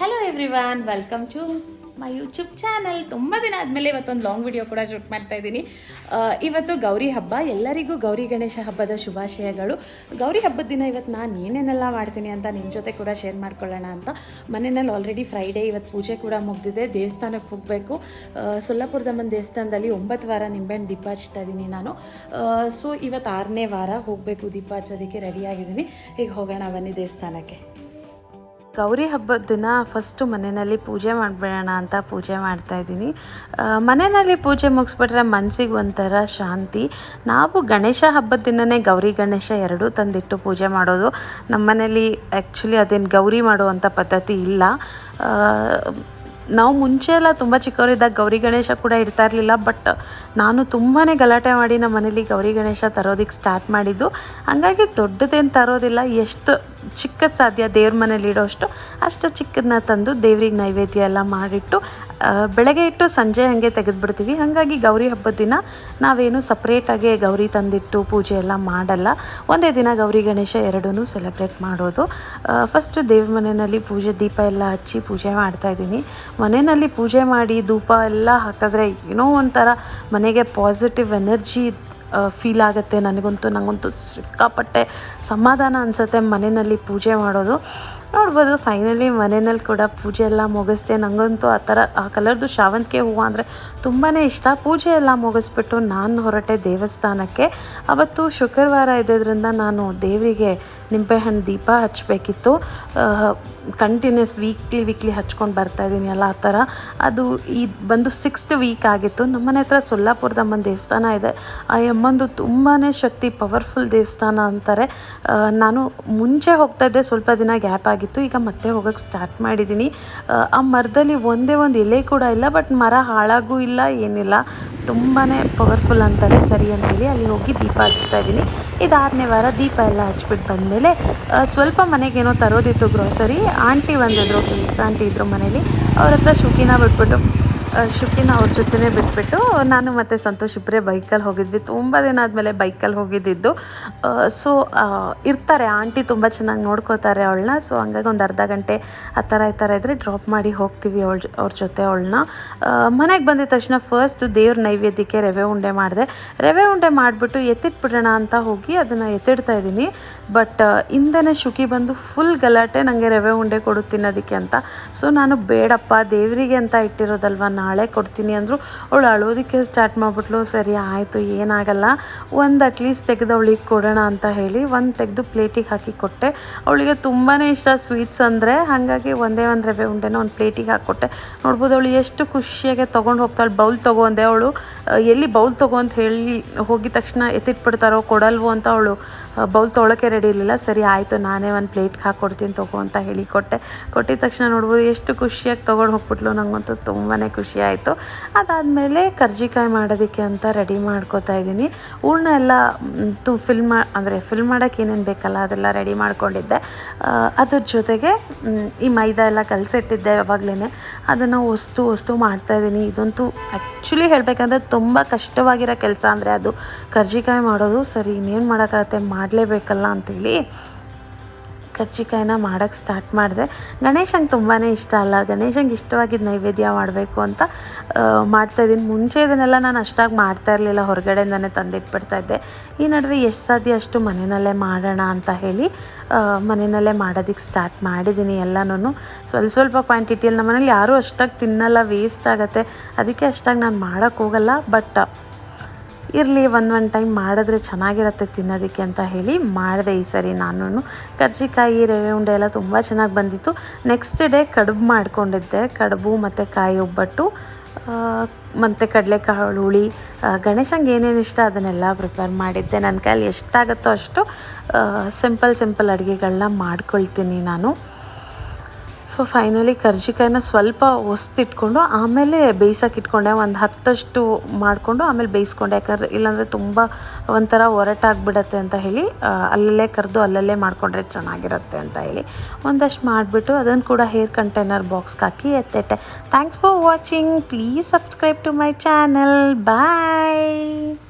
Hello everyone welcome to my YouTube channel ತುಂಬ ದಿನ ಆದಮೇಲೆ ಇವತ್ತೊಂದು ಲಾಂಗ್ ವಿಡಿಯೋ ಕೂಡ ಶೂಟ್ ಮಾಡ್ತಾ ಇದ್ದೀನಿ. ಇವತ್ತು ಗೌರಿ ಹಬ್ಬ, ಎಲ್ಲರಿಗೂ ಗೌರಿ ಗಣೇಶ ಹಬ್ಬದ ಶುಭಾಶಯಗಳು. ಗೌರಿ ಹಬ್ಬದ ದಿನ ಇವತ್ತು ನಾನು ಏನೇನೆಲ್ಲ ಮಾಡ್ತೀನಿ ಅಂತ ನಿಮ್ಮ ಜೊತೆ ಕೂಡ ಶೇರ್ ಮಾಡ್ಕೊಳ್ಳೋಣ ಅಂತ. ಮನೆಯಲ್ಲಿ ಆಲ್ರೆಡಿ ಫ್ರೈಡೇ ಇವತ್ತು ಪೂಜೆ ಕೂಡ ಮುಗಿದಿದೆ, ದೇವಸ್ಥಾನಕ್ಕೆ ಹೋಗಬೇಕು. ಸೊಲ್ಲಾಪುರದಮ್ಮನ ದೇವಸ್ಥಾನದಲ್ಲಿ ಒಂಬತ್ತು ವಾರ ನಿಂಬೆಹಣ್ಣು ದೀಪ ಹಚ್ತಾ ಇದ್ದೀನಿ ನಾನು. ಸೊ ಇವತ್ತು ಆರನೇ ವಾರ ಹೋಗಬೇಕು ದೀಪ ಹಚ್ಚೋದಕ್ಕೆ ರೆಡಿಯಾಗಿದ್ದೀನಿ ಈಗ ಹೋಗೋಣ ಬನ್ನಿ ದೇವಸ್ಥಾನಕ್ಕೆ? ಗೌರಿ ಹಬ್ಬದ ದಿನ ಫಸ್ಟು ಮನೆಯಲ್ಲಿ ಪೂಜೆ ಮಾಡಿಬಿಡೋಣ ಅಂತ ಪೂಜೆ ಮಾಡ್ತಾ ಇದ್ದೀನಿ. ಮನೆಯಲ್ಲಿ ಪೂಜೆ ಮುಗಿಸ್ಬಿಟ್ರೆ ಮನಸ್ಸಿಗೆ ಒಂಥರ ಶಾಂತಿ. ನಾವು ಗಣೇಶ ಹಬ್ಬದ ದಿನವೇ ಗೌರಿ ಗಣೇಶ ಎರಡೂ ತಂದಿಟ್ಟು ಪೂಜೆ ಮಾಡೋದು. ನಮ್ಮ ಮನೇಲಿ ಆ್ಯಕ್ಚುಲಿ ಅದೇನು ಗೌರಿ ಮಾಡುವಂಥ ಪದ್ಧತಿ ಇಲ್ಲ. ನಾವು ಮುಂಚೆ ಎಲ್ಲ ತುಂಬ ಚಿಕ್ಕವರಿದ್ದಾಗ ಗೌರಿ ಗಣೇಶ ಕೂಡ ಇರ್ತಾ ಇರಲಿಲ್ಲ ಬಟ್ ನಾನು ತುಂಬಾ ಗಲಾಟೆ ಮಾಡಿ ನಮ್ಮ ಮನೇಲಿ ಗೌರಿ ಗಣೇಶ ತರೋದಕ್ಕೆ ಸ್ಟಾರ್ಟ್ ಮಾಡಿದ್ದು. ಹಾಗಾಗಿ ದೊಡ್ಡದೇನು ತರೋದಿಲ್ಲ, ಎಷ್ಟು ಚಿಕ್ಕದು ಸಾಧ್ಯ ದೇವ್ರ ಮನೇಲಿ ಇಡೋಷ್ಟು, ಅಷ್ಟು ಚಿಕ್ಕದನ್ನ ತಂದು ದೇವ್ರಿಗೆ ನೈವೇದ್ಯ ಎಲ್ಲ ಮಾಡಿಟ್ಟು ಬೆಳಗ್ಗೆ ಇಟ್ಟು ಸಂಜೆ ಹಾಗೆ ತೆಗೆದುಬಿಡ್ತೀವಿ. ಹಾಗಾಗಿ ಗೌರಿ ಹಬ್ಬದ ದಿನ ನಾವೇನು ಸಪ್ರೇಟಾಗಿ ಗೌರಿ ತಂದಿಟ್ಟು ಪೂಜೆ ಎಲ್ಲ ಮಾಡಲ್ಲ. ಒಂದೇ ದಿನ ಗೌರಿ ಗಣೇಶ ಎರಡೂ ಸೆಲೆಬ್ರೇಟ್ ಮಾಡೋದು. ಫಸ್ಟು ದೇವ್ರ ಮನೆಯಲ್ಲಿ ಪೂಜೆ, ದೀಪ ಎಲ್ಲ ಹಚ್ಚಿ ಪೂಜೆ ಮಾಡ್ತಾ ಇದ್ದೀನಿ. ಮನೆಯಲ್ಲಿ ಪೂಜೆ ಮಾಡಿ ಧೂಪ ಎಲ್ಲ ಹಾಕಿದ್ರೆ ಏನೋ ಒಂಥರ ಮನೆಗೆ ಪಾಸಿಟಿವ್ ಎನರ್ಜಿ ಫೀಲ್ ಆಗುತ್ತೆ ನನಗಂತೂ ನನಗಂತೂ ಸಿಕ್ಕಾಪಟ್ಟೆ ಸಮಾಧಾನ ಅನಿಸುತ್ತೆ ಮನೆಯಲ್ಲಿ ಪೂಜೆ ಮಾಡೋದು. ನೋಡ್ಬೋದು ಫೈನಲಿ ಮನೆಯಲ್ಲಿ ಕೂಡ ಪೂಜೆ ಎಲ್ಲ ಮುಗಿಸ್ದೆ. ನನಗಂತೂ ಆ ಥರ, ಆ ಕಲರ್ದು ಶಾವಂತಿಗೆ ಹೂವು ಅಂದರೆ ತುಂಬಾ ಇಷ್ಟ. ಪೂಜೆ ಎಲ್ಲ ಮುಗಿಸ್ಬಿಟ್ಟು ನಾನು ಹೊರಟೆ ದೇವಸ್ಥಾನಕ್ಕೆ. ಅವತ್ತು ಶುಕ್ರವಾರ ಇದ್ದಿದ್ದರಿಂದ ನಾನು ದೇವರಿಗೆ ನಿಂಬೆಹಣ್ಣು ದೀಪ ಹಚ್ಚಬೇಕಿತ್ತು ಕಂಟಿನ್ಯೂಸ್ ವೀಕ್ಲಿ ವೀಕ್ಲಿ ಹಚ್ಕೊಂಡು ಬರ್ತಾ ಇದ್ದೀನಿ ಅಲ್ಲ ಆ ಥರ. ಅದು ಈ ಬಂದು ಸಿಕ್ಸ್ತ್ ವೀಕ್ ಆಗಿತ್ತು. ನಮ್ಮನೆ ಹತ್ರ ಸೊಲ್ಲಾಪುರದ ಅಮ್ಮನ ದೇವಸ್ಥಾನ ಇದೆ. ಆ ಅಮ್ಮಂದು ತುಂಬಾ ಶಕ್ತಿ ಪವರ್ಫುಲ್ ದೇವಸ್ಥಾನ ಅಂತಾರೆ. ನಾನು ಮುಂಚೆ ಹೋಗ್ತಾ ಇದ್ದೆ ಸ್ವಲ್ಪ ದಿನ ಗ್ಯಾಪ್ ಆಗಿತ್ತು. ಈಗ ಮತ್ತೆ ಹೋಗೋಕ್ಕೆ ಸ್ಟಾರ್ಟ್ ಮಾಡಿದ್ದೀನಿ ಆ, ಮರದಲ್ಲಿ ಒಂದೇ ಒಂದು ಎಲೆ ಕೂಡ ಇಲ್ಲ ಬಟ್ ಮರ ಹಾಳಾಗೂ ಇಲ್ಲ ಏನಿಲ್ಲ. ತುಂಬಾ ಪವರ್ಫುಲ್ ಅಂತಾರೆ ಸರಿ ಅಂತೇಳಿ ಅಲ್ಲಿ ಹೋಗಿ ದೀಪ ಹಚ್ತಾ ಇದ್ದೀನಿ ಇದಾರನೇ ವಾರ ದೀಪ ಎಲ್ಲ ಹಚ್ಬಿಟ್ಟು ಬಂದಮೇಲೆ ಸ್ವಲ್ಪ ಮನೆಗೇನೋ ತರೋದಿತ್ತು ಗ್ರೋಸರಿ ಆಂಟಿ ಬಂದಿದ್ರು ಕೆಲಸ ಆಂಟಿ ಇದ್ರು ಮನೇಲಿ. ಅವ್ರ ಹತ್ರ ಶುಕಿನ ಬಿಟ್ಬಿಟ್ಟು ಶುಕಿನ ಅವ್ರ ಜೊತೆನೇ ಬಿಟ್ಬಿಟ್ಟು ನಾನು ಮತ್ತು ಸಂತೋಷ್ ಇಬ್ಬರೇ ಬೈಕಲ್ಲಿ ಹೋಗಿದ್ವಿ. ತುಂಬ ದಿನ ಆದಮೇಲೆ ಬೈಕಲ್ಲಿ ಹೋಗಿದ್ದಿದ್ದು. ಸೊ ಇರ್ತಾರೆ. ಆಂಟಿ ತುಂಬ ಚೆನ್ನಾಗಿ ನೋಡ್ಕೋತಾರೆ ಅವಳನ್ನ. ಸೊ ಹಂಗಾಗಿ ಒಂದು ಅರ್ಧ ಗಂಟೆ ಆ ಥರ ಈ ಥರ ಇದ್ದರೆ ಡ್ರಾಪ್ ಮಾಡಿ ಹೋಗ್ತೀವಿ ಅವಳ ಅವ್ರ ಜೊತೆ ಅವಳನ್ನ. ಮನೆಗೆ ಬಂದಿದ ತಕ್ಷಣ ಫಸ್ಟ್ ದೇವ್ರ ನೈವೇದ್ಯಕ್ಕೆ ರವೆ ಉಂಡೆ ಮಾಡಿದೆ. ರವೆ ಉಂಡೆ ಮಾಡಿಬಿಟ್ಟು ಎತ್ತಿಟ್ಬಿಡೋಣ ಅಂತ ಹೋಗಿ ಅದನ್ನು ಎತ್ತಿಡ್ತಾ ಇದ್ದೀನಿ. ಬಟ್ ಹಿಂದೆನೇ ಶುಕಿ ಬಂದು ಫುಲ್ ಗಲಾಟೆ ನನಗೆ ರವೆ ಉಂಡೆ ಕೊಡು ತಿನ್ನೋದಕ್ಕೆ ಅಂತ. ಸೊ ನಾನು ಬೇಡಪ್ಪ ದೇವರಿಗೆ ಅಂತ ಇಟ್ಟಿರೋದಲ್ವ ನಾಳೆ ಕೊಡ್ತೀನಿ ಅಂದರು, ಅವಳು ಅಳೋದಕ್ಕೆ ಸ್ಟಾರ್ಟ್ ಮಾಡಿಬಿಟ್ಲು, ಸರಿ ಆಯಿತು, ಏನಾಗಲ್ಲ, ಒಂದು ಅಟ್ಲೀಸ್ಟ್ ತೆಗೆದು ಅವಳಿಗೆ ಕೊಡೋಣ ಅಂತ ಹೇಳಿ ಒಂದು ತೆಗೆದು ಪ್ಲೇಟಿಗೆ ಹಾಕಿ ಕೊಟ್ಟೆ. ಅವಳಿಗೆ ತುಂಬಾ ಇಷ್ಟ ಸ್ವೀಟ್ಸ್ ಅಂದರೆ, ಹಾಗಾಗಿ ಒಂದೇ ಒಂದು ರವೆ ಉಂಡೆನ ಒಂದು ಪ್ಲೇಟಿಗೆ ಹಾಕ್ಕೊಟ್ಟೆ. ನೋಡ್ಬೋದು ಅವಳು ಎಷ್ಟು ಖುಷಿಯಾಗಿ ತೊಗೊಂಡು ಹೋಗ್ತಾಳೆ ಬೌಲ್ ತೊಗೊಂಡೆ ಅವಳು. ಎಲ್ಲಿ ಬೌಲ್ ತೊಗೊ ಅಂತ ಹೇಳಿ ಹೋಗಿದ ತಕ್ಷಣ ಎತ್ತಿಟ್ಬಿಡ್ತಾರೋ, ಕೊಡಲ್ವೋ ಅಂತ ಅವಳು. ಬೌಲ್ ತೊಗೊಳಕ್ಕೆ ರೆಡಿ ಇರಲಿಲ್ಲ, ಸರಿ ಆಯಿತು, ನಾನೇ ಒಂದು ಪ್ಲೇಟ್ಗೆ ಹಾಕ್ಕೊಡ್ತೀನಿ ತಗೋ ಅಂತ ಹೇಳಿ ಕೊಟ್ಟೆ. ಕೊಟ್ಟಿದ ತಕ್ಷಣ ನೋಡ್ಬೋದು ಎಷ್ಟು ಖುಷಿಯಾಗಿ ತೊಗೊಂಡು ಹೋಗ್ಬಿಟ್ಲು ನನಗಂತೂ ತುಂಬಾ ಖುಷಿ ಆಯಿತು. ಅದಾದಮೇಲೆ ಕರ್ಜಿಕಾಯಿ ಮಾಡೋದಕ್ಕೆ ಅಂತ ರೆಡಿ ಮಾಡ್ಕೋತಾ ಇದ್ದೀನಿ. ಹೂರ್ಣ ಎಲ್ಲ ತು ಫಿಲ್ ಮಾ, ಅಂದರೆ ಫಿಲ್ ಮಾಡೋಕ್ಕೆ ಏನೇನು ಬೇಕಲ್ಲ, ಅದೆಲ್ಲ ರೆಡಿ ಮಾಡ್ಕೊಂಡಿದ್ದೆ. ಅದ್ರ ಜೊತೆಗೆ ಈ ಮೈದಾ ಎಲ್ಲ ಕಲಸಿಟ್ಟಿದ್ದೆ ಯಾವಾಗಲೇ ಅದನ್ನು ವಸ್ತು ಹೊಸ್ತು ಮಾಡ್ತಾಯಿದ್ದೀನಿ ಇದಂತೂ ಆ್ಯಕ್ಚುಲಿ ಹೇಳಬೇಕಂದ್ರೆ ತುಂಬ ಕಷ್ಟವಾಗಿರೋ ಕೆಲಸ ಅಂದರೆ ಅದು ಕರ್ಜಿಕಾಯಿ ಮಾಡೋದು. ಸರಿ, ಇನ್ನೇನು ಮಾಡೋಕ್ಕಾಗತ್ತೆ? ಮಾಡಲೇಬೇಕಲ್ಲ ಅಂತೇಳಿ. ಕರ್ಜಿಕಾಯಿನ ಮಾಡೋಕ್ಕೆ ಸ್ಟಾರ್ಟ್ ಮಾಡಿದೆ. ಗಣೇಶಂಗೆ ತುಂಬಾ ಇಷ್ಟ ಅಲ್ಲ. ಗಣೇಶಂಗೆ ಇಷ್ಟವಾಗಿದ್ದ ನೈವೇದ್ಯ ಮಾಡಬೇಕು ಅಂತ ಆ, ಮಾಡ್ತಾಯಿದ್ದೀನಿ ಮುಂಚೆ ಇದನ್ನೆಲ್ಲ ನಾನು ಅಷ್ಟಾಗಿ ಮಾಡ್ತಾ ಇರಲಿಲ್ಲ. ಹೊರಗಡೆಯಿಂದನೇ ತಂದಿಟ್ಬಿಡ್ತಾ ಇದ್ದೆ. ಈ ನಡುವೆ ಎಷ್ಟು ಸಾಧ್ಯ ಅಷ್ಟು ಮನೆಯಲ್ಲೇ ಮಾಡೋಣ ಅಂತ ಹೇಳಿ ಮನೆಯಲ್ಲೇ ಮಾಡೋದಕ್ಕೆ ಸ್ಟಾರ್ಟ್ ಮಾಡಿದ್ದೀನಿ ಎಲ್ಲನೂ ಸ್ವಲ್ಪ ಸ್ವಲ್ಪ ಕ್ವಾಂಟಿಟಿಯಲ್ಲಿ ನಮ್ಮ ಮನೇಲಿ ಯಾರೂ ಅಷ್ಟಾಗಿ ತಿನ್ನಲ್ಲ ವೇಸ್ಟ್ ಆಗುತ್ತೆ. ಅದಕ್ಕೆ ಅಷ್ಟಾಗಿ ನಾನು ಮಾಡೋಕ್ಕೋಗಲ್ಲ ಬಟ್ ಇರಲಿ, ಒಂದು ಒಂದು ಟೈಮ್ ಮಾಡಿದ್ರೆ ಚೆನ್ನಾಗಿರುತ್ತೆ ತಿನ್ನೋದಕ್ಕೆ ಅಂತ ಹೇಳಿ ಮಾಡಿದೆ ಈ ಸರಿ ನಾನು ಕರ್ಜಿಕಾಯಿ, ರವೆ ಉಂಡೆ ಎಲ್ಲ ತುಂಬ ಚೆನ್ನಾಗಿ ಬಂದಿತ್ತು. ನೆಕ್ಸ್ಟ್ ಡೇ ಕಡುಬು ಮಾಡ್ಕೊಂಡಿದ್ದೆ. ಕಡುಬು ಮತ್ತು ಕಾಯಿ ಒಬ್ಬಟ್ಟು ಮತ್ತು ಕಡಲೆಕಾಳು ಹುಳಿ ಗಣೇಶಂಗೆ ಏನೇನು ಇಷ್ಟ ಅದನ್ನೆಲ್ಲ ಪ್ರಿಪೇರ್ ಮಾಡಿದ್ದೆ. ನನ್ನ ಕೈಯಲ್ಲಿ ಎಷ್ಟಾಗುತ್ತೋ ಅಷ್ಟು ಸಿಂಪಲ್ ಸಿಂಪಲ್ ಅಡುಗೆಗಳನ್ನ ಮಾಡ್ಕೊಳ್ತೀನಿ ನಾನು. ಸೊ ಫೈನಲಿ ಕರ್ಜಿಕಾಯಿನ ಸ್ವಲ್ಪ ಒಸ್ತಿಟ್ಕೊಂಡು ಆಮೇಲೆ ಬೇಯಿಸೋಕೆ ಇಟ್ಕೊಂಡೆ ಒಂದು ಹತ್ತಷ್ಟು ಮಾಡಿಕೊಂಡು ಆಮೇಲೆ ಬೇಯಿಸ್ಕೊಂಡೆ. ಯಾಕಂದರೆ ಇಲ್ಲಾಂದರೆ ತುಂಬ ಒಂಥರ ಒರಟಾಗ್ಬಿಡತ್ತೆ ಅಂತ ಹೇಳಿ ಅಲ್ಲಲ್ಲೇ ಕರೆದು ಅಲ್ಲಲ್ಲೇ ಮಾಡಿಕೊಂಡ್ರೆ ಚೆನ್ನಾಗಿರುತ್ತೆ ಅಂತ ಹೇಳಿ ಒಂದಷ್ಟು ಮಾಡಿಬಿಟ್ಟು ಅದನ್ನು ಕೂಡ ಹೇರ್ ಕಂಟೈನರ್ ಬಾಕ್ಸ್ಗೆ ಹಾಕಿ ಎತ್ತೆಟ್ಟೆ. Thanks for watching please subscribe to my channel bye